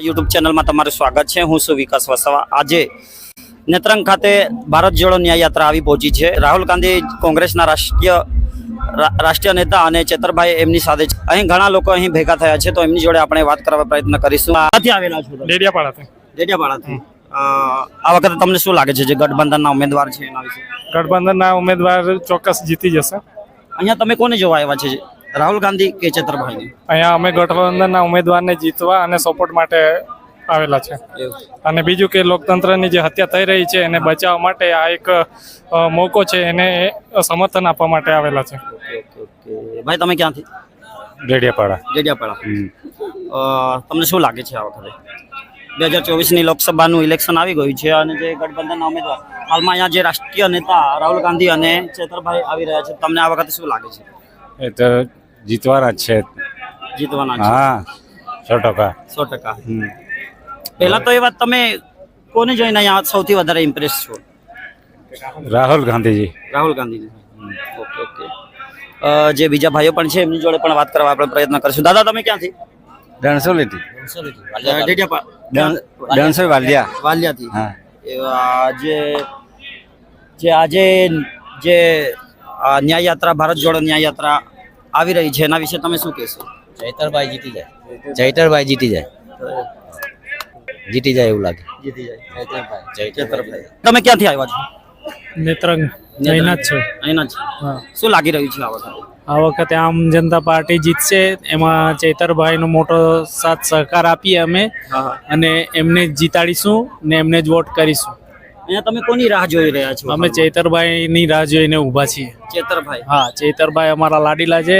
YouTube ચેનલમાં તમારું સ્વાગત છે. હું છું વિકાસ વસાવા. આજે નેત્રંગ ખાતે ભારત જોડો ન્યાયયાત્રા આવી પહોંચી છે. રાહુલ ગાંધી કોંગ્રેસના રાષ્ટ્રીય રાષ્ટ્રીય નેતા અને ચેતરભાઈ એમની સાથે અહીં ઘણા લોકો અહીં ભેગા થયા છે તો એમની જોડે આપણે વાત કરવા પ્રયત્ન કરીશું. ક્યાંથી આવેલા છો ડેડિયાપાડાથી. ડેડિયાપાડાથી આ વખતે તમને શું લાગે છે જે ગઠબંધનના ઉમેદવાર છે એના વિશે? ગઠબંધનના ઉમેદવાર ચોક્કસ જીતી જશે. અહીંયા તમે કોને જોવા આવ્યા છે? રાહુલ ગાંધી કે ચેતરભાઈને અહીંયા અમે ગઠબંધનના ઉમેદવારને જીતવા અને સપોર્ટ માટે આવેલા છે. અને બીજું કે લોકતંત્રની જે હત્યા થઈ રહી છે એને બચાવવા માટે આ એક મોકો છે એને સમર્થન આપવા માટે આવેલા છે. ભાઈ તમે ક્યાંથી? ડેડિયાપાડા. ડેડિયાપાડા. તમને શું લાગે છે આ વખતે? બે હજાર ચોવીસની લોકસભાનું ઇલેક્શન આવી ગયું છે અને જે ગઠબંધનના ઉમેદવાર હાલમાં અહીંયા જે રાષ્ટ્રીય નેતા રાહુલ ગાંધી અને ચેતરભાઈ આવી રહ્યા છે તમને આ વખતે શું લાગે છે? એ તો જીતવાના જ છે. જીતવાના છે. હા સો ટકા. સો ટકા. પહેલા તો એ વાત તમે કોને જોઈને અહીંયા સૌથી વધારે ઇમ્પ્રેસ છો? રાહુલ ગાંધીજી. રાહુલ ગાંધીજી. ઓકે ઓકે જે બીજા ભાઈઓ પણ છે એમની જોડે પણ વાત કરવા આપણે પ્રયત્ન કરીશું. દાદા તમે ક્યાંથી? ડણસોલીથી ડેડિયાપાડા ડણસો વાલિયા વાલિયાથી. હા. એવા જે જે આજે જે આ ન્યાય યાત્રા ભારત જોડો ન્યાય યાત્રા આવી રહી છે એના વિશે તમે શું કહેશો? જયતરભાઈ જીતી જાય. જયતરભાઈ જીતી જાય. જીતી જાય એવું લાગે. જીતી જાય. તમે ક્યાંથી આવ્યા છો? નેત્રંગ. અહીંના જ છે. અહીંના જ શું લાગી રહ્યું છે આ વખતે? આ વખતે આમ જનતા પાર્ટી જીતશે. એમાં ચૈતરભાઈનો મોટો સાથ સહકાર આપીએ અમે. અને એમને જ જીતાડીશું ને એમને જ વોટ કરીશું. અહીંયા તમે કોની રાહ જોઈ રહ્યા છો? અમે ચૈતરભાઈની રાહ જોઈને ઊભા છીએ. ચેતરભાઈ. હા ચૈતરભાઈ અમારા લાડીલા છે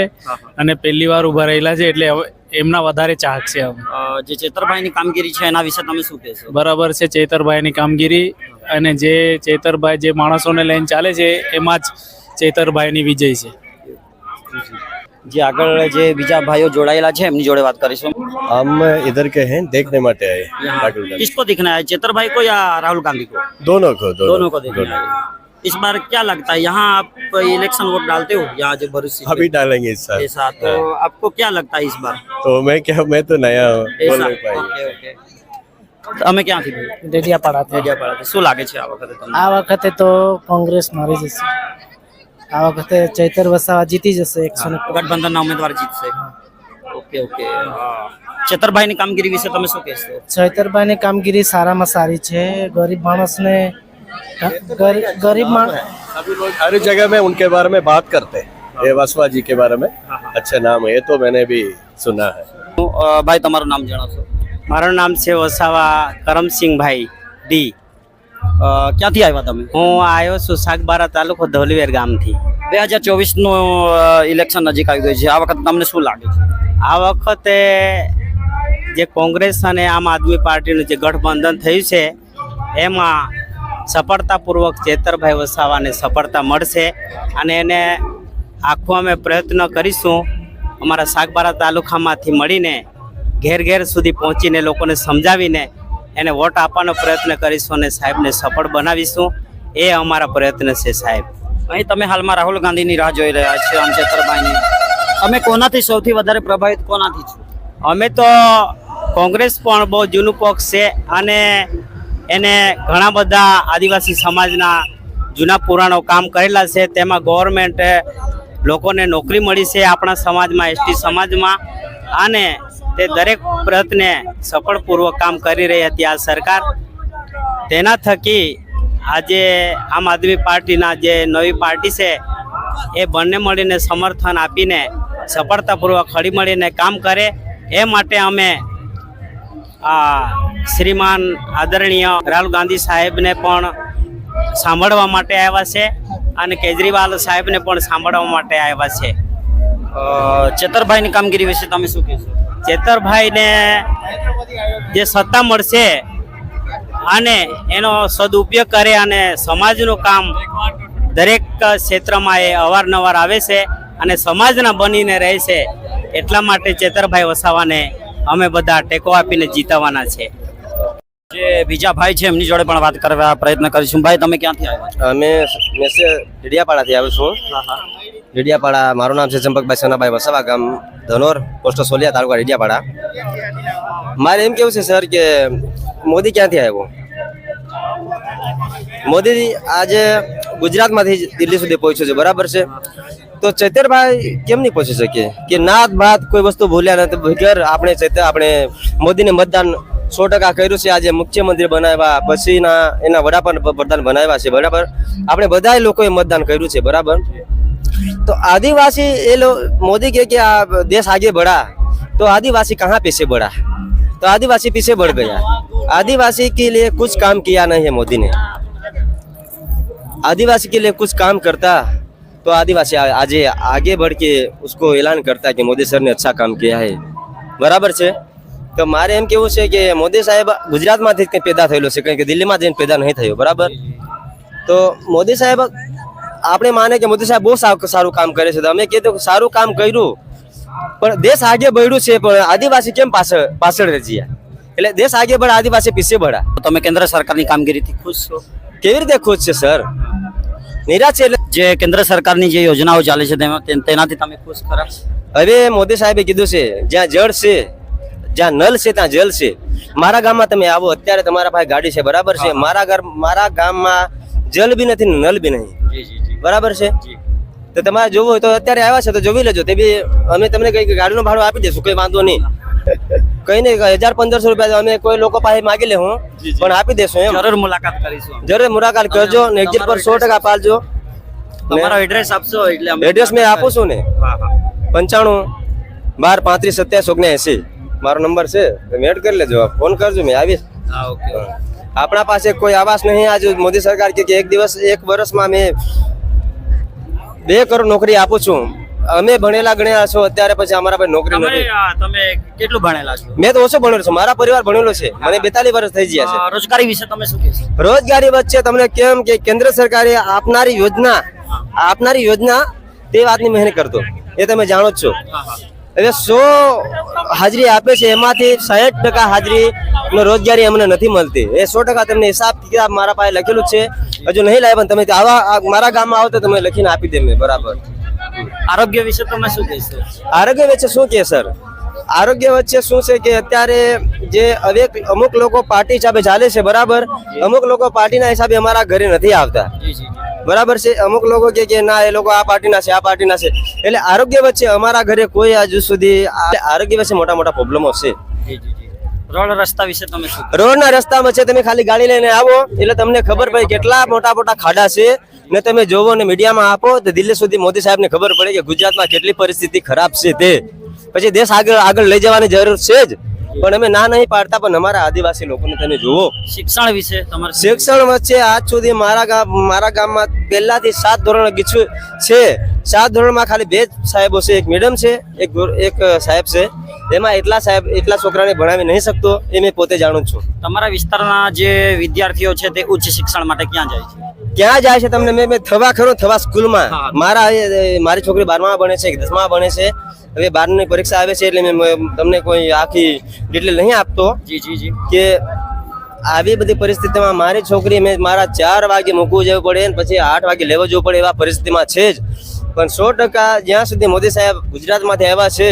અને પહેલી વાર ઊભા રહેલા છે એટલે હવે એમના વધારે ચાહક છે અમે. જે ચેતરભાઈની કામગીરી છે એના વિશે તમે શું કહેશો? બરાબર છે ચેતરભાઈની કામગીરી અને જે ચેતરભાઈ જે માણસોને લઈને ચાલે છે એમાં જ ચેતરભાઈની વિજય છે. જે આગળ જે બીજા ભાઈઓ જોડાયેલા છે એમની જોડે વાત કરીશું हम इधर के हैं देखने માટે आए राहुल गांधी किसको दिखना है चेतरभाई को या राहुल गांधी को दोनों को दोनों, दोनों को देखना है इस बार क्या लगता है यहाँ आप इलेक्शन वोट डालते हो यहाँ जो भरूच सीट अभी डालेंगे इस साल ऐसा तो आपको क्या लगता है इस बार तो मैं क्या मैं तो नया हूँ बोल ऐसा नहीं पाई ઓકે ઓકે અમે ક્યાંથી ભાઈ? ડેડિયાપાડાથી ડેડિયાપાડાથી. શું લાગે છે આ વખતે તમને આ વખતે તો કોંગ્રેસ મારી જશે આ વખતે ચૈતર વસાવા જીતી જશે એકસો ને ગઠબંધનના ઉમેદવાર જીતશે ઓકે ઓકે ચેતરભાઈની કામગીરી વિશે તમે શું કહેશો ચૈતરભાઈની કામગીરી સારામાં સારી છે ગરીબ માણસને ગરી- ગરીબ માણસ अभी लोग हर जगह में उनके बारे में बात करते हैं ये वसवा जी के बारे में अच्छा नाम है ये तो मैंने भी सुना है હું, અ, ભાઈ તમારું નામ જણાવશો મારું નામ છે વસાવા કરમસિંહભાઈ ડી અ, ક્યાંથી આવ્યા તમે? હું આવ્યો છું સાગબારા તાલુકો ધોલીવેર ગામથી. બે હજાર ચોવીસનું ઇલેક્શન નજીક આવી ગયું છે. આ વખતે તમને શું લાગે છે? આ વખતે જે કોંગ્રેસ અને આમ આદમી પાર્ટીનું જે ગઠબંધન થયું છે એમાં સફળતાપૂર્વક ચેતરભાઈ વસાવાને સફળતા મળશે અને એને આખું અમે પ્રયત્ન કરીશું અમારા સાગબારા તાલુકામાંથી મળીને ઘેર ઘેર સુધી પહોંચીને લોકોને સમજાવીને એને વોટ આપવાનો પ્રયત્ન કરીશું અને સાહેબને સફળ બનાવીશું. એ અમારા પ્રયત્ન છે સાહેબ. અહીં તમે હાલમાં રાહુલ ગાંધીની રાહ જોઈ રહ્યા છો આમ ચેતરભાઈની. તમે કોનાથી સૌથી વધારે પ્રભાવિત કોનાથી છો? અમે તો કોંગ્રેસ પણ બહુ જૂનું પક્ષ છે અને એને ઘણા બધા આદિવાસી સમાજના જૂના પુરાણો કામ કરેલા છે. તેમાં ગવર્મેન્ટે લોકોને નોકરી મળી છે આપણા સમાજમાં એસટી સમાજમાં. અને તે દરેક પ્રયત્ને સફળપૂર્વક કામ કરી રહી હતી આ સરકાર. તેના થકી આજે આમ આદમી પાર્ટીના જે નવી પાર્ટી છે, એ બંને મળીને સમર્થન આપીને સફળતાપૂર્વક હળી મળીને કામ કરે. એ માટે અમે આ શ્રીમાન આદરણીય રાહુલ ગાંધી સાહેબને પણ સાંભળવા માટે આવ્યા છે અને કેજરીવાલ સાહેબને પણ સાંભળવા માટે આવ્યા છે. ચેતરભાઈની કામગીરી વિશે તમે શું કહેશો? ચેતરભાઈને જે સત્તા મળશે અને એનો સદુપયોગ કરે અને સમાજનું કામ દરેક ક્ષેત્રમાં એ અવારનવાર આવે છે અને સમાજના બનીને રહે છે એટલા માટે ચેતરભાઈ વસાવાને અમે બધા ટેકો આપીને જીતવાના છે. જે બીજા ભાઈ છે એમની જોડે પણ વાત કરવા પ્રયત્ન કરીશું. ભાઈ તમે ક્યાંથી આવ્યા છો? અમે મેસે છે ડેડિયાપાડાથી આવ્યો છું ડેડિયાપાડા મારું નામ છે ચંપકભાઈ સનાભાઈ વસાવા ગામ, ધનોર પોસ્ટ સોલિયા તાલુકા રેડિયાપાડા. મારે એમ કેવું છે સર કે મોદી ક્યાંથી આવ્યો? મોદી આજે ગુજરાતમાંથી દિલ્હી સુધી પહોંચ્યો છે, બરાબર છે? તો ચૈતરભાઈ કેમ નહીં પહોંચી શકીએ કે નાત ભાત કોઈ વસ્તુ ભૂલ્યા નથી વગર આપણે ચૈતર આપણે મોદીને મતદાન સો ટકા કર્યું છે, આજે મુખ્યમંત્રી બનાવ્યા, પછીના એના વડાપ્રધાન બનાવ્યા છે, બરાબર? આપણે બધા લોકોએ મતદાન કર્યું છે, બરાબર? तो आदिवासी ये लोग मोदी के कि आप देश आगे बढ़ा तो आदिवासी कहाँ पीछे बढ़ा तो आदिवासी पीछे बढ़ गया आदिवासी के लिए कुछ काम किया नहीं है मोदी ने आदिवासी के लिए कुछ काम करता तो आदिवासी आ- आज आगे बढ़ के उसको ऐलान करता कि मोदी सर ने अच्छा काम किया है બરાબર છે તો મારે એમ કેવું છે કે મોદી સાહેબ ગુજરાતમાંથી જ કંઈ પેદા થયેલો છે કંઈ કે દિલ્હીમાં જઈને પેદા નહીં થયો બરાબર તો મોદી સાહેબ આપણે માને કે મોદી સાહેબ બહુ સારું કામ કરે છે. અમે કીધું કે સારું કામ કર્યું પણ દેશ આગે બળ્યું છે પણ આદિવાસી કેમ પાછળ પાછળ રહી ગયા એટલે દેશ આગે બળા આદિવાસી પીછે બળા તો તમે કેન્દ્ર સરકારની કામગીરીથી ખુશ છો? કેવી રીતે ખુશ છે સર? નિરાશ છે એટલે જે કેન્દ્ર સરકારની જે યોજનાઓ ચાલે છે તેમાં તેનાથી તમે ખુશ ખરા? હવે મોદી સાહેબે કીધું છે જ્યાં જળ છે જ્યાં નલ છે ત્યાં જલ છે. મારા ગામમાં તમે આવો અત્યારે તમારા પાસે ગાડી છે બરાબર છે. મારા ઘર મારા ગામમાં જલ બી નથી નલ બી નહીં. જી જી જી. બરાબર છે? તો તમારે જોવું હોય તો અત્યારે આવ્યા છે તો જોઈ લેજો. તે બી અમે તમને કઈ ગાડીનો ભાડું આપી દઈશું કઈ વાંધો નહીં. કઈ નહીં હજાર પંદરસો રૂપિયા અમે કોઈ લોકો પાસે માગી લે હું પણ આપી દેશું એમ. જરૂર મુલાકાત કરીશું જરૂર મુલાકાત કરજો ને એક્ઝિટ પર સો ટકા પાલજો. તમારો એડ્રેસ આપશો એટલે એડ્રેસ મેં આપું છું ને. પંચાણું બાર પાંત્રીસ સત્યાવીસ ઓગણ એસી મારો નંબર છે તમે એડ કરી લેજો. ફોન કરજો મેં આવીશ. હા ઓકે. આપણા પાસે કોઈ આવાસ નહીં. આજે મોદી સરકાર કે એક દિવસ એક વર્ષમાં મેં બે કરોડ નોકરી આપું છું. અમે ભણેલા ગણેલા છો અત્યારે પછી અમારા પાસે નોકરી નથી. તમે કેટલું ભણેલા છો? મેં તો ઓછો ભણેલો છું મારા પરિવાર ભણેલો છે મને બેતાલીસ વર્ષ થઈ ગયા છે. રોજગારી વિશે તમે શું કહેશો? છે રોજગારી વચ્ચે તમને કેમ કે કેન્દ્ર સરકારે આપનારી યોજના આપનારી યોજના તે વાતની મહેનત કરતો એ તમે જાણો જ છો. હવે સો હાજરી આપે છે એમાંથી સાહીઠ ટકા હાજરી રોજગારી અમને નથી મળતી. એ સો ટકા તમને હિસાબ કિતાબ મારા પાસે લખેલું છે. હજુ નહીં લાવ્યા પણ તમે આવા મારા ગામમાં આવો તો તમે લખીને આપી દે મેં બરાબર. આરોગ્ય વિશે તમે શું કહેશો? આરોગ્ય વિશે શું કહે સર? આરોગ્ય વચ્ચે શું છે કે અત્યારે જે હવે અમુક લોકો પાર્ટી હિસાબે ચાલે છે બરાબર? અમુક લોકો પાર્ટીના હિસાબે અમારા ઘરે નથી આવતા. બરાબર છે? અમુક લોકો કે કે ના એ લોકો આ પાર્ટીના છે આ પાર્ટીના છે. એટલે આરોગ્ય વચ્ચે અમારા ઘરે કોઈ હજુ સુધી આ- આરોગ્ય વચ્ચે મોટા મોટા પ્રોબ્લેમો છે. રોડ રસ્તા વિશે તમે રોડના રસ્તામાં છે તમે ખાલી ગાડી લઈને આવો. એટલે તમને ખબર પડે કેટલા મોટા મોટા ખાડા છે. ને તમે જોવો ને મીડિયામાં આપો તો દિલ્હી સુધી મોદી સાહેબને ખબર પડે કે ગુજરાતમાં કેટલી પરિસ્થિતિ ખરાબ છે તે. પછી દેશ આગળ આગળ લઈ જવાની જરૂર છે જ. પણ અમે ના નહીં પાડતા પણ અમારા આદિવાસી લોકોને તમે જુઓ. શિક્ષણ વિશે તમારે શિક્ષણ વચ્ચે આજ સુધી મારા ગામ મારા ગામમાં પહેલાથી સાત ધોરણ ગીચું છે. સાત ધોરણમાં ખાલી બે જ સાહેબો છે એક મેડમ છે એક એક સાહેબ છે. એમાં એટલા સાહેબ એટલા છોકરાને ભણાવી નહીં શકતો એ મેં પોતે જાણું છું. તમારા વિસ્તારના જે વિદ્યાર્થીઓ છે તે ઉચ્ચ શિક્ષણ માટે ક્યાં જાય છે? ક્યાં જાય છે તમને મેં મેં થવા ખરો થવા સ્કૂલમાં. મારા મારી છોકરી બારમા ભણે છે દસમા ભણે છે. હવે બારની પરીક્ષા આવે છે એટલે મેં તમને કોઈ આખી ડિટેલ નહીં આપતો. જી જી જી. કે આવી બધી પરિસ્થિતિમાં મારી છોકરી મેં મારા ચાર વાગે મૂકવું જવું પડે ને પછી આઠ વાગે લેવા જવું પડે એવા પરિસ્થિતિમાં છે જ. પણ સો ટકા જ્યાં સુધી મોદી સાહેબ ગુજરાતમાંથી આવ્યા છે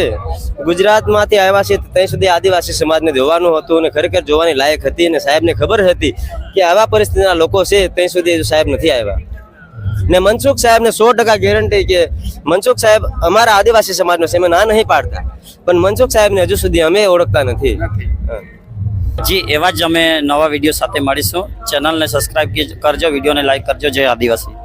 ગુજરાતમાંથી આવ્યા છે ત્યાં સુધી આદિવાસી સમાજને જોવાનું હતું અને ખરેખર જોવાની લાયક હતી અને સાહેબને ખબર હતી કે આવા પરિસ્થિતિના લોકો છે ત્યાં સુધી સાહેબ નથી આવ્યા. ને મનસુખ સાહેબને સો ટકા ગેરંટી કે મનસુખ સાહેબ અમારા આદિવાસી સમાજનો છે અમે ના નહીં પાડતા. પણ મનસુખ સાહેબને હજુ સુધી અમે ઓળખતા નથી. જી એવા જ અમે નવા વીડિયો સાથે મળીશું. ચેનલને સબસ્ક્રાઇબ કરજો વિડીયોને લાઈક કરજો. જય આદિવાસી.